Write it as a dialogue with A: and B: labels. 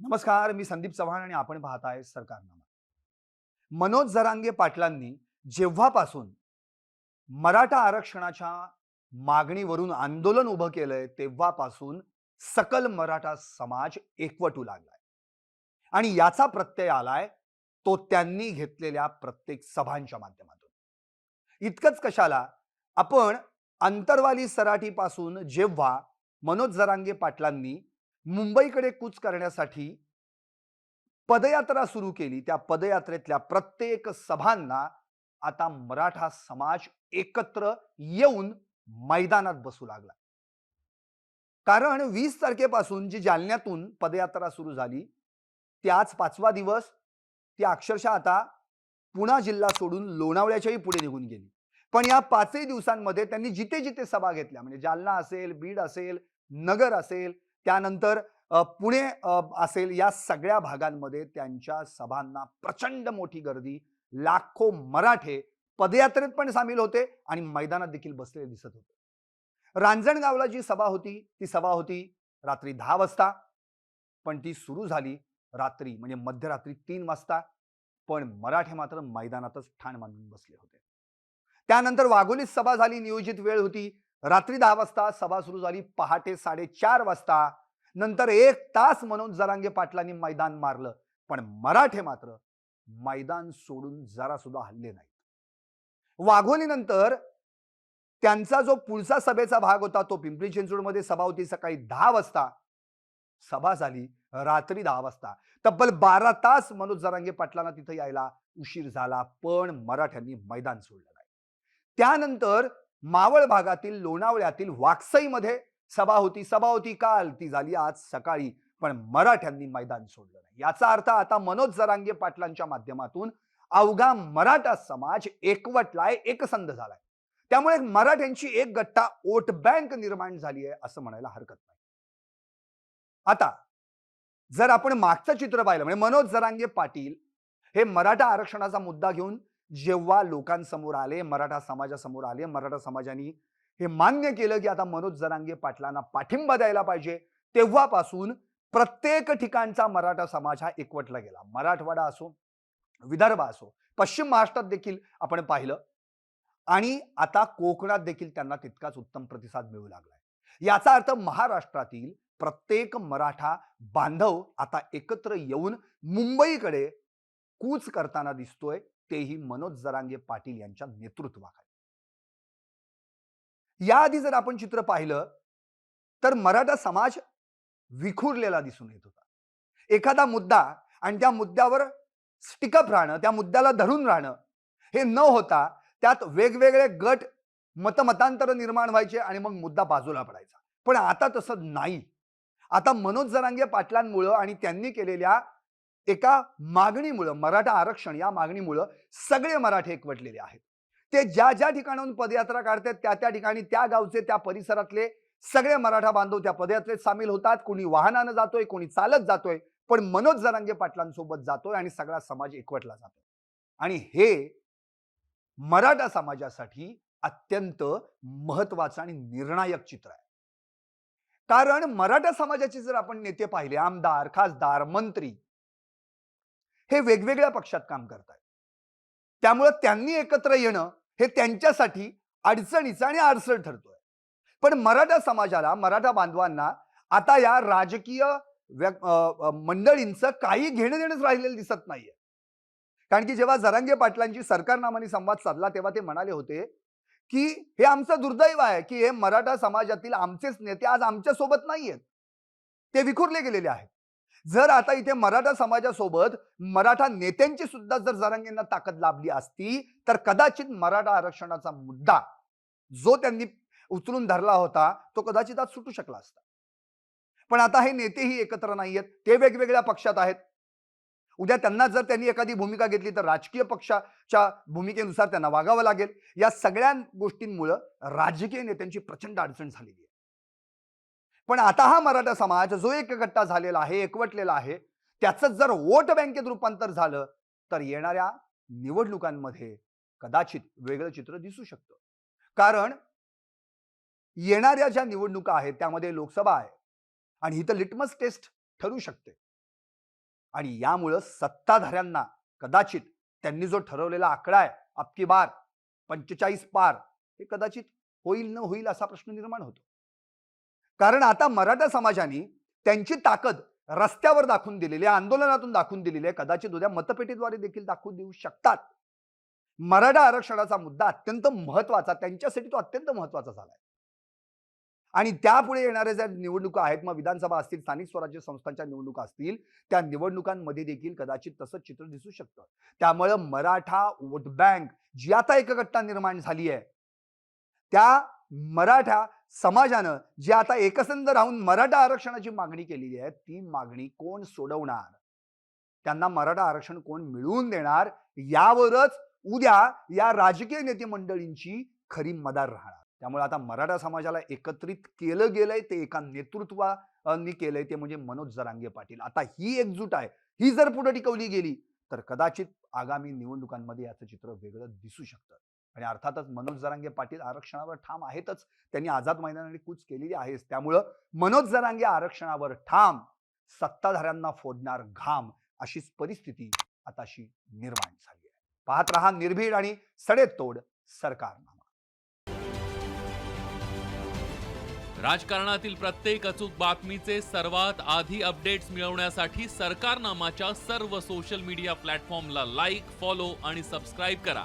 A: नमस्कार मी संदीप चव्हाण आणि आपण पाहत आहे सरकारनामा. मनोज जरांगे पाटलांनी जेव्हापासून मराठा आरक्षणाच्या मागणीवरून आंदोलन उभं केलंय तेव्हापासून सकल मराठा समाज एकवटू लागलाय. आणि याचा प्रत्यय आलाय तो त्यांनी घेतलेल्या प्रत्येक सभांच्या माध्यमातून. इतकंच कशाला आपण अंतरवाली सराटीपासून जेव्हा मनोज जरांगे पाटलांनी मुंबईकडे कूच करण्यासाठी पदयात्रा सुरू केली. त्या पदयात्रेतल्या प्रत्येक सभांना आता मराठा समाज एकत्र येऊन मैदानात बसू लागला. कारण वीस तारखेपासून जी जालन्यातून पदयात्रा सुरू झाली त्याच पाचवा दिवस ती अक्षरशः आता पुणा जिल्हा सोडून लोणावळ्याच्याही पुढे निघून गेली. पण या पाचही दिवसांमध्ये त्यांनी जिथे जिथे सभा घेतल्या म्हणजे जालना असेल बीड असेल नगर असेल त्यानंतर पुणे असेल या सगळ्या भागांमध्ये त्यांच्या सभांना प्रचंड मोठी गर्दी. लाखो मराठे पदयात्रेत पण सामील होते आणि मैदानात देखील बसलेले दिसत होते. रांजणगावला जी सभा होती ती सभा होती रात्री दहा वाजता. पण ती सुरू झाली रात्री म्हणजे मध्यरात्री तीन वाजता. पण मराठे मात्र मैदानातच ठाण बांधून बसले होते. त्यानंतर वाघोलीत सभा झाली नियोजित वेळ होती. रात्री दहा वाजता सभा सुरू झाली पहाटे साडेचार वाजता. नंतर एक तास मनोज जरांगे पाटलांनी मैदान मारलं. पण मराठे मात्र मैदान सोडून जरा सुद्धा हल्ले नाहीत. वाघोलीनंतर त्यांचा जो पुढचा सभेचा भाग होता तो पिंपरी चिंचवडमध्ये सभा होती सकाळी दहा वाजता. सभा झाली रात्री दहा वाजता. तब्बल बारा तास मनोज जरांगे पाटलांना तिथं यायला उशीर झाला पण मराठ्यांनी मैदान सोडलं नाही. त्यानंतर मावळ भागातील लोणावळ्यातील वाकसईमध्ये सभा होती. सभा होती काल ती झाली आज सकाळी. पण मराठ्यांनी मैदान सोडलं नाही. याचा अर्थ आता मनोज जरांगे पाटलांच्या माध्यमातून अवघा मराठा समाज एकवटलाय एकसंध झालाय. त्यामुळे मराठ्यांची एक गट्टा वोट बँक निर्माण झाली आहे असं म्हणायला हरकत नाही. आता जर आपण मागचं चित्र पाहिलं म्हणजे मनोज जरांगे पाटील हे मराठा आरक्षणाचा मुद्दा घेऊन जेव्हा लोकांसमोर आले मराठा समाजासमोर आले मराठा समाजाने हे मान्य केलं की आता मनोज जरांगे पाटलांना पाठिंबा द्यायला पाहिजे तेव्हापासून प्रत्येक ठिकाणचा मराठा समाज हा एकवटला गेला. मराठवाडा असो विदर्भ असो पश्चिम महाराष्ट्रात देखील आपण पाहिलं आणि आता कोकणात देखील त्यांना तितकाच उत्तम प्रतिसाद मिळू लागलाय. याचा अर्थ महाराष्ट्रातील प्रत्येक मराठा बांधव आता एकत्र येऊन मुंबईकडे कूच करताना दिसतोय. तेही मनोज जरांगे पाटील यांच्या नेतृत्वाखाली. याआधी जर आपण चित्र पाहिलं तर मराठा समाज विखुरलेला दिसून येत होता. एखादा मुद्दा आणि त्या मुद्द्यावर स्टिकअप राहणं त्या मुद्द्याला धरून राहणं हे न होता त्यात वेगवेगळे गट मतमतांतर निर्माण व्हायचे आणि मग मुद्दा बाजूला पडायचा. पण आता तसं नाही. आता मनोज जरांगे पाटलांमुळं आणि त्यांनी केलेल्या एका मागणीमुळं मराठा आरक्षण या मागणीमुळं सगळे मराठे एकवटलेले आहेत. ते ज्या ज्या ठिकाणाहून पदयात्रा काढतात त्या त्या ठिकाणी त्या गावचे त्या परिसरातले सगळे मराठा बांधव त्या पदयात्रेत सामील होतात. कोणी वाहनानं जातोय कोणी चालत जातोय पण मनोज जरांगे पाटलांसोबत जातोय आणि सगळा समाज एकवटला जातोय. आणि हे मराठा समाजासाठी अत्यंत महत्वाचं आणि निर्णायक चित्र आहे. कारण मराठा समाजाचे जर आपण नेते पाहिले आमदार खासदार मंत्री हे वेगवेगळ्या पक्षात काम करतात त्यामुळं त्यांनी एकत्र येणं हे त्यांच्यासाठी अडचणीचं आणि अडचण ठरतोय. पण मराठा समाजाला मराठा बांधवांना आता या राजकीय मंडळींचं काही घेणं देणंच राहिलेलं दिसत नाहीये. कारण की जेव्हा जरांगे पाटलांची सरकारनामाने संवाद साधला तेव्हा ते म्हणाले होते की हे आमचं दुर्दैव आहे की हे मराठा समाजातील आमचेच नेते आज आमच्यासोबत नाहीयेत. ते विखुरले गेलेले आहेत. जर आता इथे मराठा समाजासोबत मराठा नेत्यांची सुद्धा जर जरांगेंना ताकद लाभली असती तर कदाचित मराठा आरक्षणाचा मुद्दा जो त्यांनी उचलून धरला होता तो कदाचित आज सुटू शकला असता. पण आता हे नेतेही एकत्र नाहीयेत ते वेगवेगळ्या पक्षात आहेत. उद्या त्यांना जर त्यांनी एखादी भूमिका घेतली तर राजकीय पक्षाच्या भूमिकेनुसार त्यांना वागावं लागेल. या सगळ्या गोष्टींमुळं राजकीय नेत्यांची प्रचंड अडचण झालेली आहे. पण आता हा मराठा समाज जो एकगट्टा झालेला आहे एकवटलेला आहे त्याचं जर वोट बँकेत रूपांतर झालं तर येणाऱ्या निवडणुकांमध्ये कदाचित वेगळं चित्र दिसू शकतं. कारण येणाऱ्या ज्या निवडणुका आहेत त्यामध्ये लोकसभा आहे आणि ही तर लिटमस टेस्ट ठरू शकते. आणि यामुळं सत्ताधाऱ्यांना कदाचित त्यांनी जो ठरवलेला आकडा आहे अबकी बार पंचेचाळीस पार हे कदाचित होईल न होईल असा प्रश्न निर्माण होतो. कारण आता मराठा समाजाने त्यांची ताकद रस्त्यावर दाखवून दिलेली आहे आंदोलनातून दाखवून दिलेली आहे. कदाचित उद्या मतपेटीद्वारे देखील दाखवून देऊ शकतात. मराठा आरक्षणाचा मुद्दा अत्यंत महत्त्वाचा त्यांच्यासाठी तो अत्यंत महत्त्वाचा झाला आहे. आणि त्यापुढे येणाऱ्या ज्या निवडणुका आहेत मग विधानसभा असतील स्थानिक स्वराज्य संस्थांच्या निवडणुका असतील त्या निवडणुकांमध्ये देखील कदाचित तसंच चित्र दिसू शकतं. त्यामुळं मराठा वोट बँक जी आता एकगट्टा निर्माण झाली आहे त्या मराठा समाजानं जे आता एकसंध राहून मराठा आरक्षणाची मागणी केलेली आहे ती मागणी कोण सोडवणार? त्यांना मराठा आरक्षण कोण मिळवून देणार? यावरच उद्या या राजकीय नेते मंडळींची खरी मदार राहणार. त्यामुळे आता मराठा समाजाला एकत्रित केलं गेलंय ते एका नेतृत्वानी केलंय ते म्हणजे मनोज जरांगे पाटील. आता ही एकजूट आहे ही जर पुढे टिकवली गेली तर कदाचित आगामी निवडणुकांमध्ये याचं चित्र वेगळं दिसू शकतं. आणि अर्थातच मनोज जरांगे पाटील आरक्षणावर ठाम आहेतच. त्यांनी आझाद मैदानाने कूच केलेली आहेच. त्यामुळं मनोज जरांगे आरक्षणावर ठाम सत्ताधाऱ्यांना फोडणार घाम अशीच परिस्थिती आताशी निर्माण झाली आहे. पाहत रहा निर्भीड आणि सडेतोड सरकारनामा.
B: राजकारणातील प्रत्येक अचूक बातमीचे सर्वात आधी अपडेट्स मिळवण्यासाठी सरकारनामाच्या सर्व सोशल मीडिया प्लॅटफॉर्मला लाईक फॉलो आणि सबस्क्राईब करा.